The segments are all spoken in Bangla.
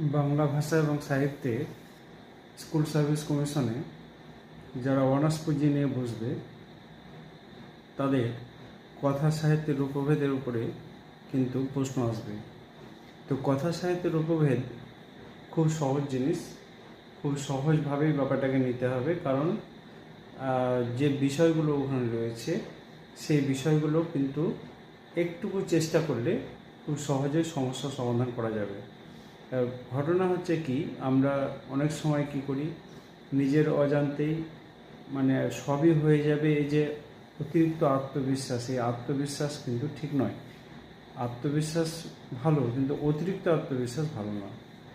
বাংলা ভাষা এবং সাহিত্যে স্কুল সার্ভিস কমিশনে যারা অনার্স পুঁজি নিয়ে বসবে, তাদের কথা সাহিত্যের রূপভেদের উপরে কিন্তু প্রশ্ন আসবে। তো কথা সাহিত্যের রূপভেদ খুব সহজ জিনিস, খুব সহজভাবেই ব্যাপারটাকে নিতে হবে কারণ যে বিষয়গুলো ওখানে রয়েছে, সেই বিষয়গুলো কিন্তু একটুকু চেষ্টা করলে খুব সহজেই সমস্যার সমাধান করা যাবে। ঘটনা হচ্ছে কি, আমরা অনেক সময় কি করি, নিজের অজান্তেই মানে সবই হয়ে যাবে এই যে অতিরিক্ত আত্মবিশ্বাস, এই আত্মবিশ্বাস কিন্তু ঠিক নয়। আত্মবিশ্বাস ভালো, কিন্তু অতিরিক্ত আত্মবিশ্বাস ভালো না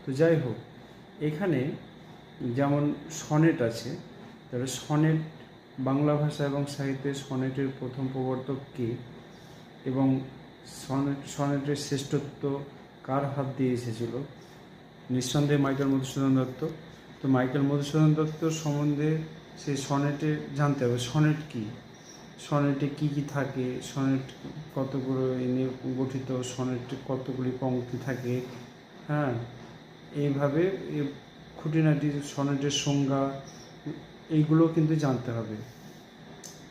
তো যাই হোক, এখানে যেমন সনেট আছে, তাহলে সনেট বাংলা ভাষা এবং সাহিত্যে সনেটের প্রথম প্রবর্তক কে? এবং সনেট, সনেটের শ্রেষ্ঠত্ব কার হাত দিয়ে এসেছিল? নিঃসন্দেহে মাইকেল মধুসূদন দত্ত। তো মাইকেল মধুসূদন দত্ত সম্বন্ধে সেই সনেটে জানতে হবে, সনেট কি? সনেটে কি কি থাকে? সনেট কতগুলো নিয়ে গঠিত? সনেটে কতগুলি পংক্তি থাকে? হ্যাঁ? এইভাবে খুঁটিনাটি সনেটের সংজ্ঞা, এইগুলো কিন্তু জানতে হবে।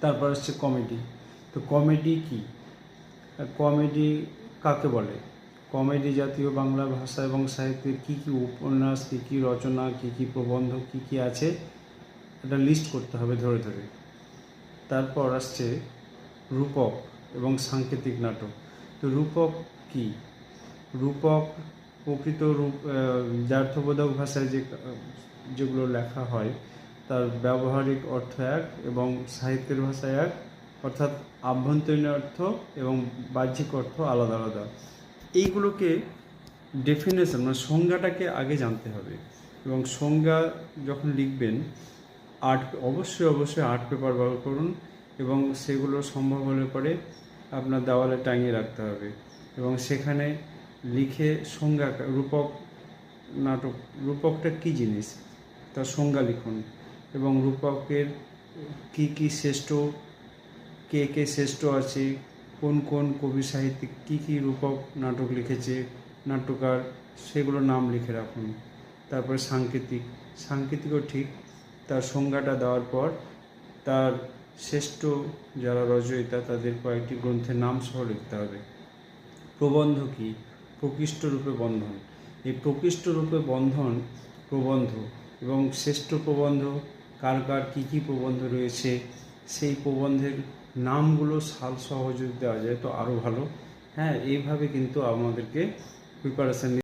তারপর হচ্ছে কমেডি। তো কমেডি কি? কমেডি কাকে বলে? কমেডি জাতীয় বাংলা ভাষা এবং সাহিত্যের কী কী উপন্যাস, কী কী রচনা, কী কী প্রবন্ধ, কী কী আছে, এটা লিস্ট করতে হবে ধরে ধরে। তারপর আসছে রূপক এবং সাংকেতিক নাটক। তো রূপক কি? রূপক প্রকৃত রূপ যার্থবোধক ভাষায় যে, যেগুলো লেখা হয়, তার ব্যবহারিক অর্থ এক এবং সাহিত্যের ভাষায় এক, অর্থাৎ আভ্যন্তরীণ অর্থ এবং বাহ্যিক অর্থ আলাদা আলাদা। এইগুলোকে ডেফিনেশন মানে সংজ্ঞাটাকে আগে জানতে হবে। এবং সংজ্ঞা যখন লিখবেন আর্ট অবশ্যই অবশ্যই আর্ট পেপার ব্যবহার করুন এবং সেগুলো সম্ভব হলে পরে আপনার দেওয়ালে টাঙিয়ে রাখতে হবে। এবং সেখানে লিখে সংজ্ঞা, রূপক নাটক, রূপকটা কী জিনিস? তার সংজ্ঞা লিখুন। এবং রূপকের কি কি শ্রেষ্ঠ, কে কে শ্রেষ্ঠ আছে কোন কোন কবি সাহিত্যিক কী কী রূপক নাটক লিখেছে, নাট্যকার, সেগুলো নাম লিখে রাখুন। তারপরে সাংকেতিক, সাংকেতিকও ঠিক, তার সংজ্ঞাটা দেওয়ার পর তার শ্রেষ্ঠ যারা রচয়িতা, তাদের কয়েকটি গ্রন্থের নাম সহ লিখতে হবে। প্রবন্ধ কী? প্রকৃষ্ট রূপে বন্ধন। এই প্রকৃষ্ট রূপে বন্ধন প্রবন্ধ এবং শ্রেষ্ঠ প্রবন্ধ, কার কার কী কী প্রবন্ধ রয়েছে, সেই প্রবন্ধের নামগুলো সাল সহ যদি দেওয়া যায় তো আরও ভালো। হ্যাঁ এইভাবে কিন্তু আমাদেরকে প্রিপারেশান